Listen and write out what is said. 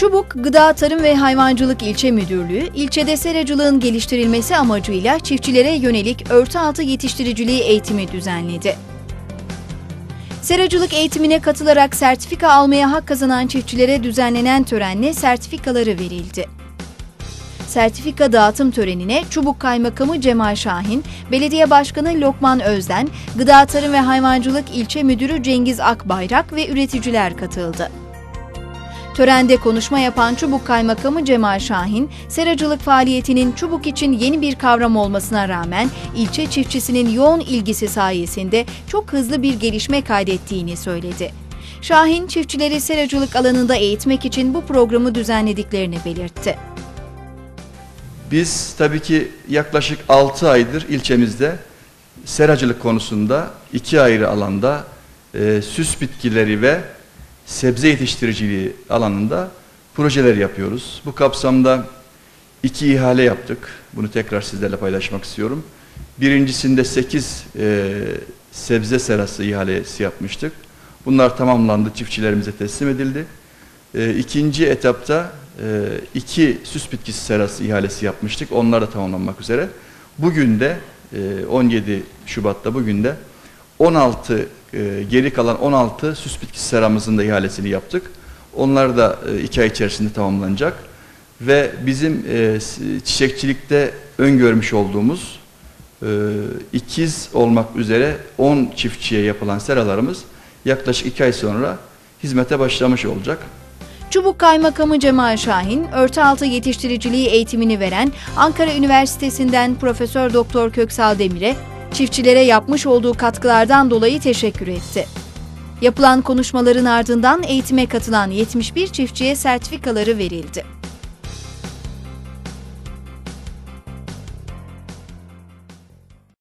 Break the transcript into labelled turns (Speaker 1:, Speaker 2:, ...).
Speaker 1: Çubuk Gıda Tarım ve Hayvancılık İlçe Müdürlüğü, ilçede seracılığın geliştirilmesi amacıyla çiftçilere yönelik örtü altı yetiştiriciliği eğitimi düzenledi. Seracılık eğitimine katılarak sertifika almaya hak kazanan çiftçilere düzenlenen törenle sertifikaları verildi. Sertifika dağıtım törenine Çubuk Kaymakamı Cemal Şahin, Belediye Başkanı Lokman Özden, Gıda Tarım ve Hayvancılık İlçe Müdürü Cengiz Akbayrak ve üreticiler katıldı. Törende konuşma yapan Çubuk Kaymakamı Cemal Şahin, seracılık faaliyetinin Çubuk için yeni bir kavram olmasına rağmen ilçe çiftçisinin yoğun ilgisi sayesinde çok hızlı bir gelişme kaydettiğini söyledi. Şahin, çiftçileri seracılık alanında eğitmek için bu programı düzenlediklerini belirtti.
Speaker 2: Biz tabii ki yaklaşık 6 aydır ilçemizde seracılık konusunda iki ayrı alanda e, süs bitkileri ve sebze yetiştiriciliği alanında projeler yapıyoruz. Bu kapsamda iki ihale yaptık. Bunu tekrar sizlerle paylaşmak istiyorum. Birincisinde 8 e, sebze serası ihalesi yapmıştık. Bunlar tamamlandı, çiftçilerimize teslim edildi. E, ikinci etapta e, iki süs bitkisi serası ihalesi yapmıştık. Onlar da tamamlanmak üzere. Bugün de e, 17 Şubat'ta bugün de 16 e, geri kalan 16 süs bitkisi seramızın da ihalesini yaptık. Onlar da e, iki ay içerisinde tamamlanacak. Ve bizim e, çiçekçilikte öngörmüş olduğumuz e, ikiz olmak üzere 10 çiftçiye yapılan seralarımız yaklaşık iki ay sonra hizmete başlamış olacak.
Speaker 1: Çubuk Kaymakamı Cemal Şahin, örtü altı yetiştiriciliği eğitimini veren Ankara Üniversitesi'nden Profesör Doktor Köksal Demir'e çiftçilere yapmış olduğu katkılardan dolayı teşekkür etti. Yapılan konuşmaların ardından eğitime katılan 71 çiftçiye sertifikaları verildi.